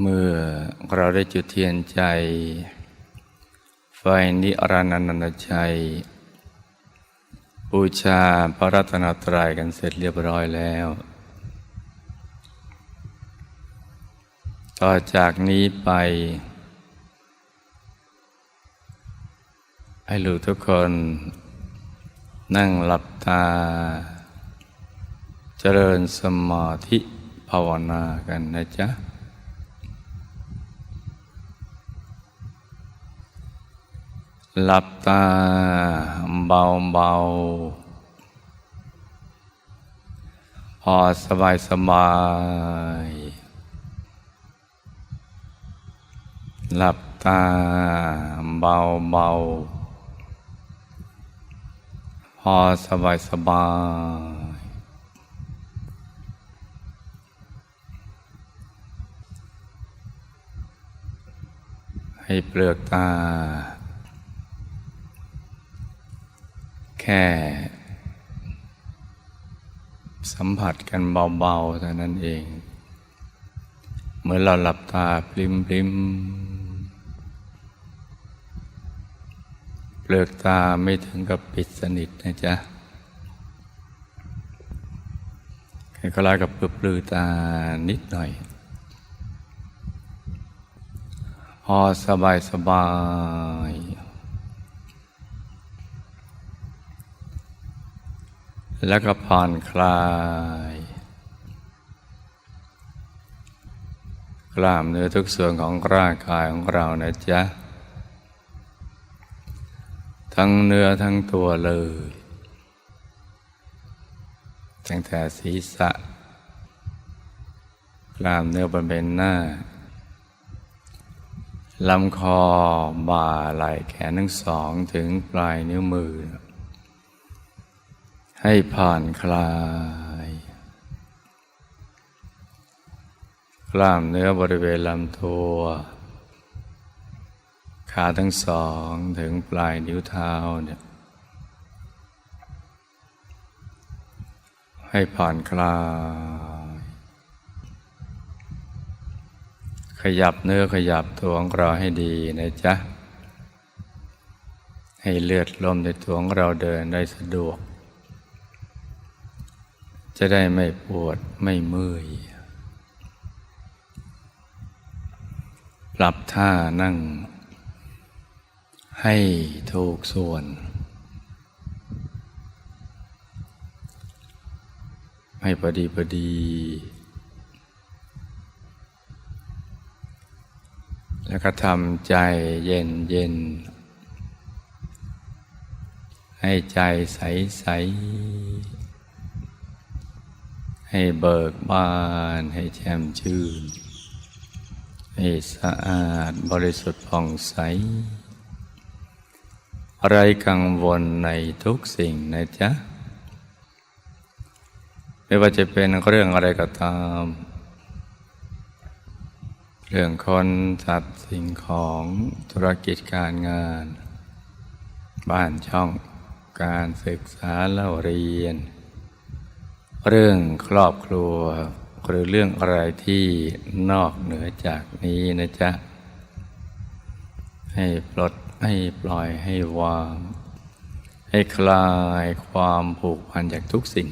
เมื่อเราได้จุดเทียนใจ ไฟนิรันดร์นันตชัยบูชาพระรัตนตรัยกันเสร็จเรียบร้อยแล้ว ต่อจากนี้ไป ให้ลูกทุกคนนั่งหลับตา เจริญสมาธิภาวนากันนะจ๊ะ หลับตาเบาเบาๆพอสบายสบาย หลับตาเบาเบาๆพอสบายสบาย ให้เปลือกตา แค่สัมผัสกันเบาๆเท่านั้นเองเมื่อเราหลับตาปริมปริมเปลือกตาไม่ถึงกับปิดสนิทนะจ๊ะแค่ก็ลายกับเปลือตานิดหน่อย พอสบายสบาย แล้วก็ผ่อนคลาย กล้ามเนื้อทุกส่วนของร่างกายของเรานะจ๊ะ ทั้งเนื้อทั้งตัวเลย ตั้งแต่ศีรษะ กล้ามเนื้อบริเวณหน้าลำคอบ่าไหล่แขนทั้งสองถึงปลายนิ้วมือ ให้ผ่อนคลาย กล้ามเนื้อบริเวณลำตัว ขาทั้งสองถึงปลายนิ้วเท้าเนี่ยให้ผ่อนคลาย ขยับเนื้อขยับตัวของเราให้ดีนะจ๊ะ ให้เลือดลมในตัวของเราเดินได้สะดวก จะได้ไม่ปวดไม่เมื่อย ปรับท่านั่ง ให้ถูกส่วน ให้พอดีพอดี แล้วก็ทำใจเย็นเย็นให้ใจใสใส ให้เบิกบาน ให้แช่มชื่น ให้สะอาดบริสุทธิ์ผ่องใสอะไรกังวลในทุกสิ่งนะจ๊ะ ไม่ว่าจะเป็นเรื่องอะไรก็ตาม เรื่องคนสัตว์สิ่งของธุรกิจการงาน บ้านช่องการศึกษาเล่าเรียน เรื่องครอบครัว หรือเรื่องอะไรที่นอกเหนือจากนี้นะจ๊ะ ให้ปลดให้ปล่อยให้วาง ให้คลายความผูกพันจากทุกสิ่ง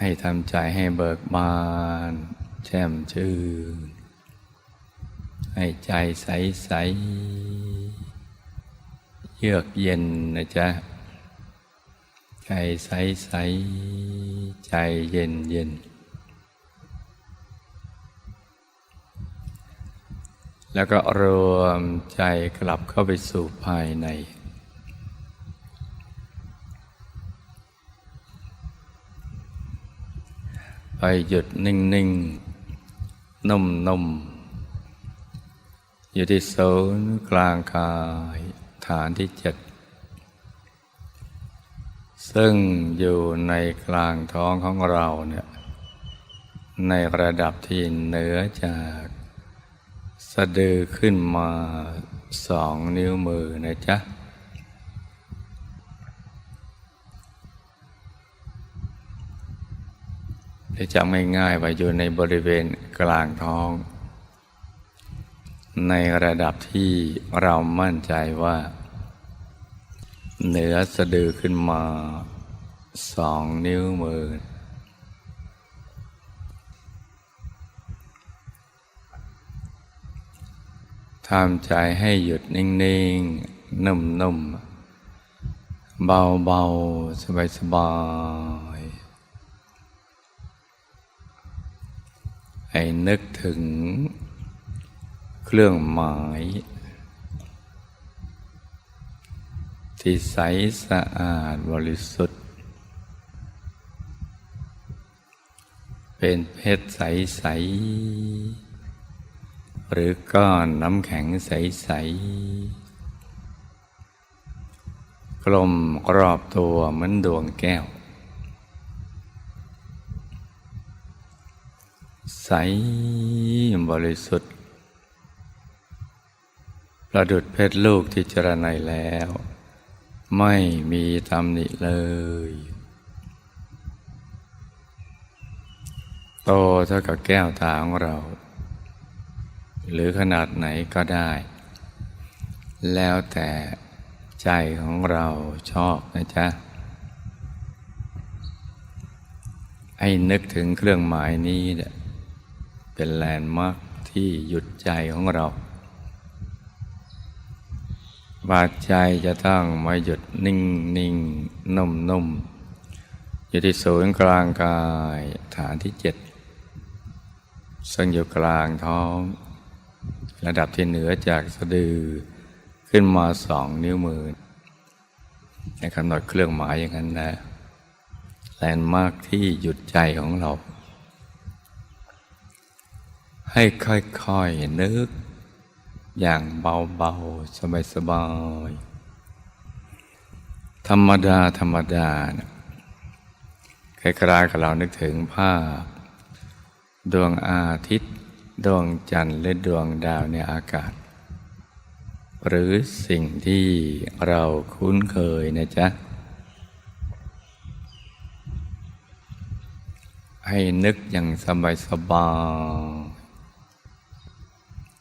ให้ทำใจให้เบิกบาน แช่มชื่น ให้ใจใสใสเยือกเย็นนะจ๊ะ ใจใสใสใจเย็นเย็นแล้วก็รวมใจกลับเข้าไปสู่ภายใน ไปหยุดนิ่งนิ่งนุ่มนุ่มอยู่ที่ศูนย์กลางกายฐานที่เจ็ด ซึ่งอยู่ในกลางท้องของเราเนี่ยในระดับที่เหนือจากสะดือขึ้นมาสองนิ้วมือนะจ๊ะพได้จำง่ายๆว่าอยู่ในบริเวณกลางท้อง ในระดับที่เรามั่นใจว่า เหนือสะดือขึ้นมาสองนิ้วมือ ทำใจให้หยุดนิ่ง ๆ นุ่ม ๆ เบา ๆ สบาย ๆ ให้นึกถึงเครื่องหมาย ที่ใสสะอาดบริสุทธิ์ เป็นเพชรใสๆหรือก้อนน้ำแข็งใสๆกลมรอบตัวเหมือนดวงแก้ว ใสบริสุทธิ์ ประดุดเพชรลูกที่จรไนแล้ว ไม่มีตำหนิเลย โตเท่ากับแก้วตาของเรา หรือขนาดไหนก็ได้ แล้วแต่ใจของเราชอบนะจ๊ะ ให้นึกถึงเครื่องหมายนี้เนี่ยเป็นแลนด์มาร์คที่หยุดใจของเรา บาดใจจะต้องมาหยุดนิ่งนิ่งนุ่มนุ่มอยู่ที่ศูนย์กลางกายฐานที่เจ็ดซึ่งอยู่กลางท้อง ระดับที่เหนือจากสะดือขึ้นมาสองนิ้วมือในกำหนดเครื่องหมายอย่างนั้นนะแลนด์มาร์คที่หยุดใจของเรา ให้ค่อยๆนึก อย่างเบาๆ สบายๆ ธรรมดา ธรรมดานะคล้ายๆกับเรานึกถึงภาพ ดวงอาทิตย์ ดวงจันทร์และดวงดาวในอากาศ หรือสิ่งที่เราคุ้นเคยนะจ๊ะ ให้นึกอย่างสบายๆ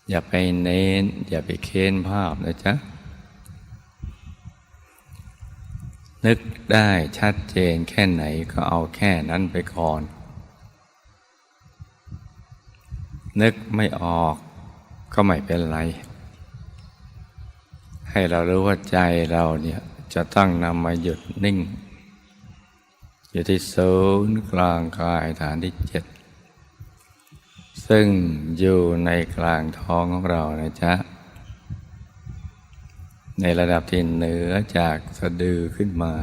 อย่าไปเน้น อย่าไปเค้นภาพนะจ๊ะ นึกได้ชัดเจนแค่ไหนก็เอาแค่นั้นไปก่อน นึกไม่ออกก็ไม่เป็นไร ให้เรารู้ว่าใจเราเนี่ยจะต้องนำมาหยุดนิ่ง อยู่ที่ศูนย์กลางกายฐานที่เจ็ด ซึ่งอยู่ในกลางท้องของเรานะจ๊ะ ในระดับที่เหนือจากสะดือขึ้นมา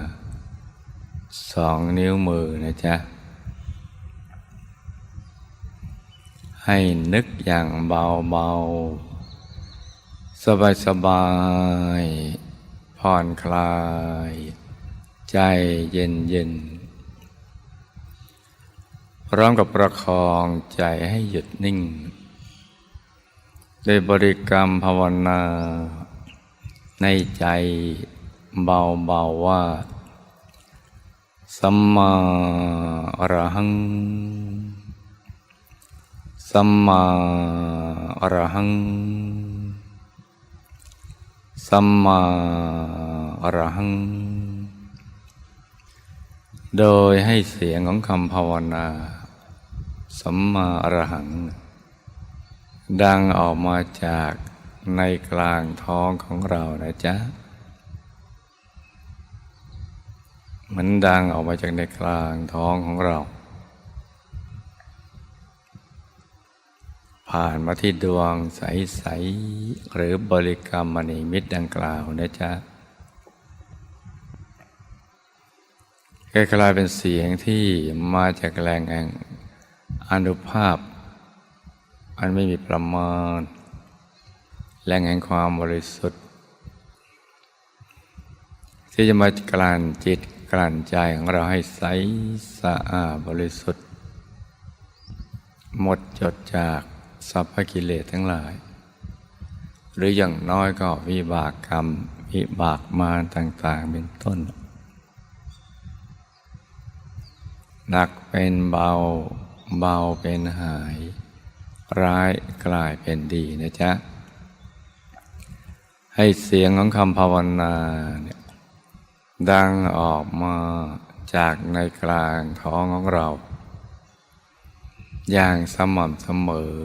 สองนิ้วมือนะจ๊ะ ให้นึกอย่างเบาๆ สบายๆผ่อนคลาย ใจเย็นๆ ร้อมกับประคองใจให้หยุดนิ่งด้วยบริกรรมภาวนา ในใจเบาๆว่า สัมมาอรหัง สัมมาอรหัง สัมมาอรหัง โดยให้เสียงของคำภาวนา สัมมาอรหัง ดังออกมาจากในกลางท้องของเรานะจ๊ะมันดังออกมาจากในกลางท้องของเรา ผ่านมาที่ดวงใส ๆ หรือบริกรรมมณีมิตรดังกล่าวนะจ๊ะกลายเป็นเสียงที่มาจากแรงแห่ง อนุภาพ อันไม่มีประมาณ แรงแห่งความบริสุทธิ์ ที่จะมากลั่นจิตกลั่นใจของเราให้ใสสะอาดบริสุทธิ์ หมดจดจากสัพพกิเลสทั้งหลาย หรืออย่างน้อยก็วิบากกรรม วิบากมารต่าง ๆ เป็นต้นหนักเป็นเบา เบาเป็นหาย ร้ายกลายเป็นดีนะจ๊ะ ให้เสียงของคำภาวนาเนี่ยดังออกมาจากในกลางท้องของเรา อย่างสม่ำเสมอ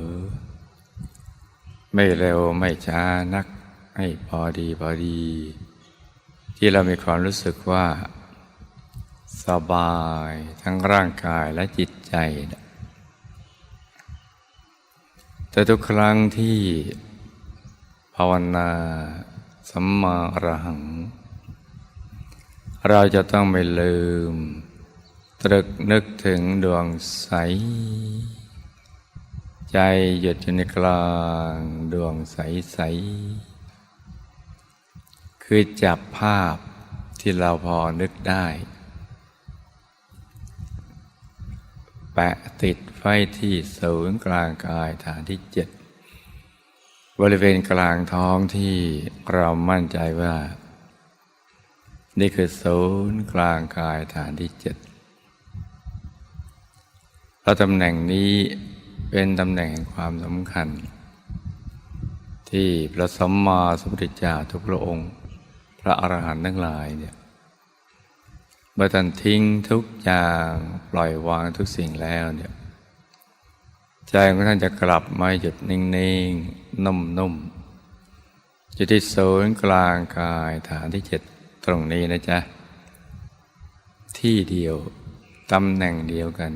ไม่เร็วไม่ช้านัก ให้พอดีพอดี ที่เรามีความรู้สึกว่า สบายทั้งร่างกายและจิตใจนะ แต่ทุกครั้งที่ภาวนาสัมมาอรหัง เราจะต้องไม่ลืม ตรึกนึกถึงดวงใส ใจหยุดอยู่ในกลางดวงใสใส คือจับภาพที่เราพอนึกได้ แปะติดไว้ที่ศูนย์กลางกายฐานที่เจ็ดบริเวณกลางท้องที่เรามั่นใจว่า นี่คือศูนย์กลางกายฐานที่เจ็ดแล้วตำแหน่งนี้เป็นตำแหน่งแห่งความสำคัญ ที่พระสัมมาสัมพุทธเจ้าทุกพระองค์ พระอรหันต์ทั้งหลายเนี่ย มื่อท่านทิ้งทุกอย่างปล่อยวางทุกสิ่งแล้วเนี่ยใจของท่านจะกลับมาหยุดนิ่งๆ นุ่มๆอยู่ที่ศูนย์กลางกายฐานที่เจ็ดตรงนี้นะจ๊ะ ที่เดียว ตำแหน่งเดียวกัน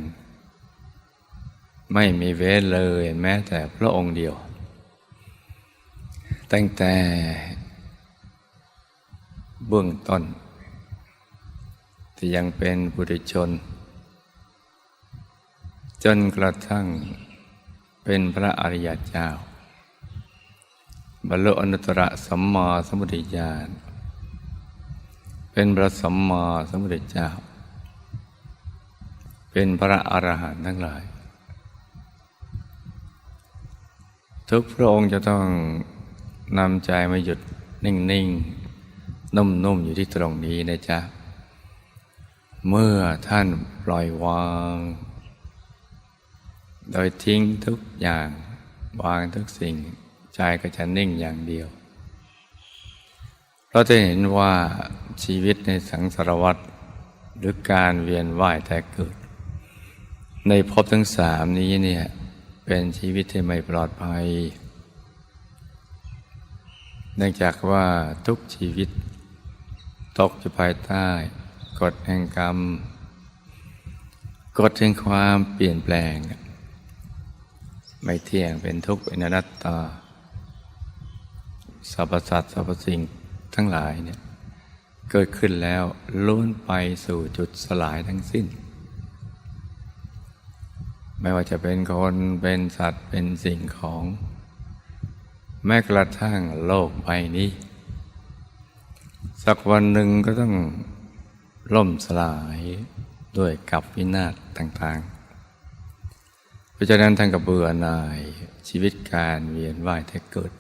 ไม่มีเว้นเลยแม้แต่พระองค์เดียว ตั้งแต่เบื้องต้น ที่ยังเป็นบุตรชน จนกระทั่งเป็นพระอริยเจ้า บรรลุอนุตตรสัมมาสัมพุทธญาณเป็นพระสัมมาสัมพุทธเจ้า เป็นพระอรหันต์ทั้งหลาย ทุกพระองค์จะต้องนำใจมาหยุดนิ่ง ๆ นุ่ม ๆ อยู่ที่ตรงนี้นะจ๊ะ เมื่อท่านปล่อยวาง โดยทิ้งทุกอย่างวางทุกสิ่งใจก็จะนิ่งอย่างเดียว เราจะเห็นว่าชีวิตในสังสารวัฏหรือการเวียนว่ายแต่เกิด ในภพทั้งสามนี้เนี่ยเป็นชีวิตที่ไม่ปลอดภัย เนื่องจากว่าทุกชีวิต ตกอยู่ภายใต้ กฎแห่งกรรม กฎแห่งความเปลี่ยนแปลง ไม่เที่ยงเป็นทุกข์เป็นอนัตตาสรรพสัตว์สรรพสิ่งทั้งหลายเนี่ยเกิดขึ้นแล้วล้วนไปสู่จุดสลายทั้งสิ้น ไม่ว่าจะเป็นคนเป็นสัตว์เป็นสิ่งของ แม้กระทั่งโลกใบนี้ สักวันหนึ่งก็ต้อง ล่มสลายด้วยกับวินาศต่างๆ เพราะฉะนั้นท่านกับเบื่อหน่ายชีวิตการเวียนว่ายแต่เกิด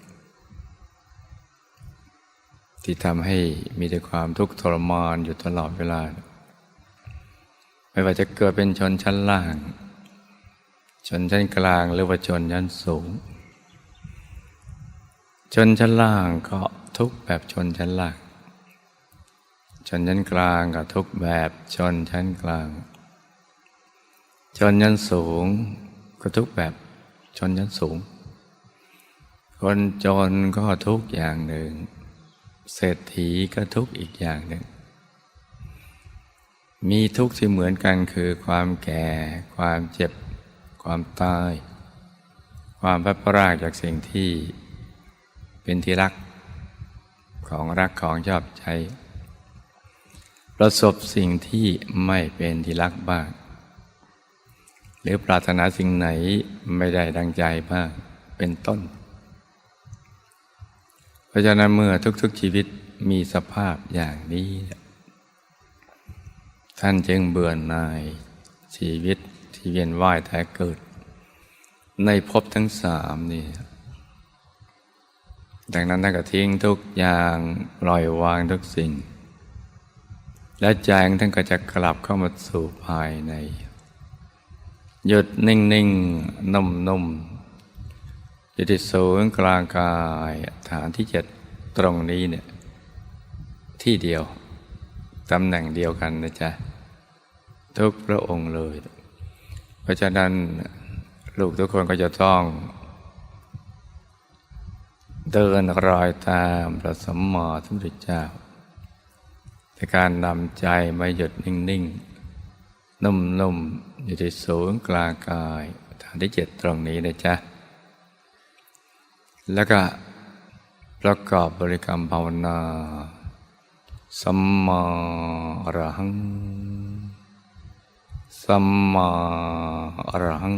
ที่ทำให้มีแต่ความทุกข์ทรมานอยู่ตลอดเวลา ไม่ว่าจะเกิดเป็นชนชั้นล่าง ชนชั้นกลางหรือว่าชนชั้นสูง ชนชั้นล่างก็ทุกแบบชนชั้นล่าง ชนชั้นกลางก็ทุกแบบชนชั้นกลาง ชนชั้นสูงก็ทุกแบบชนชั้นสูง คนจนก็ทุกอย่างหนึ่ง เศรษฐีก็ทุกอีกอย่างหนึ่ง มีทุกข์ที่เหมือนกันคือความแก่ ความเจ็บ ความตาย ความพัดพรากจากสิ่งที่เป็นที่รักของรักของชอบใจ ประสบสิ่งที่ไม่เป็นที่รักบ้าง หรือปรารถนาสิ่งไหนไม่ได้ดังใจบ้างเป็นต้น เพราะฉะนั้นเมื่อทุกๆชีวิตมีสภาพอย่างนี้ ท่านจึงเบื่อหน่ายชีวิตที่เวียนว่ายแต่เกิด ในภพทั้งสามนี่ดังนั้นท่านก็ทิ้งทุกอย่างปล่อยวางทุกสิ่ง และใจของท่านก็จะกลับเข้ามาสู่ภายใน หยุดนิ่งนิ่งนุ่มนุ่มๆอยู่ที่ศูนย์กลางกายฐานที่เจ็ดตรงนี้เนี่ยที่เดียว ตำแหน่งเดียวกันนะจ๊ะ ทุกพระองค์เลย เพราะฉะนั้นลูกทุกคนก็จะต้อง เดินรอยตามพระสัมมาสัมพุทธเจ้า การนำใจมาหยุดนิ่งๆ นุ่มๆ อยู่ที่ศูนย์กลางกายฐานที่เจ็ดตรงนี้นะจ๊ะ แล้วก็ประกอบบริกรรมภาวนาสัมมาอรหัง สัมมาอรหัง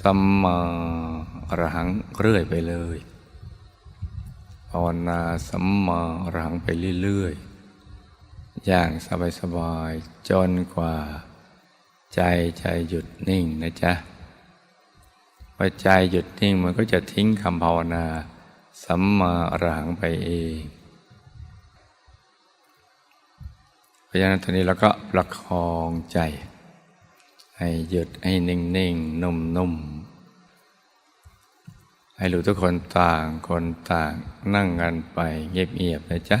สัมมาอรหังเรื่อยไปเลย ภาวนาสัมมาอรหังไปเรื่อยๆ อย่างสบายๆ จนกว่า ใจใจหยุดนิ่งนะจ๊ะพอใจหยุดนิ่งมันก็จะทิ้งคำภาวนาสัมมาอรหังไปเองเพราะฉะนั้นตอนนี้เราก็ประคองใจ ให้หยุดให้นิ่งนิ่งนุ่มนุ่มๆ ให้รู้ทุกคนต่างคนต่างนั่งกันไปเงียบๆนะจ๊ะ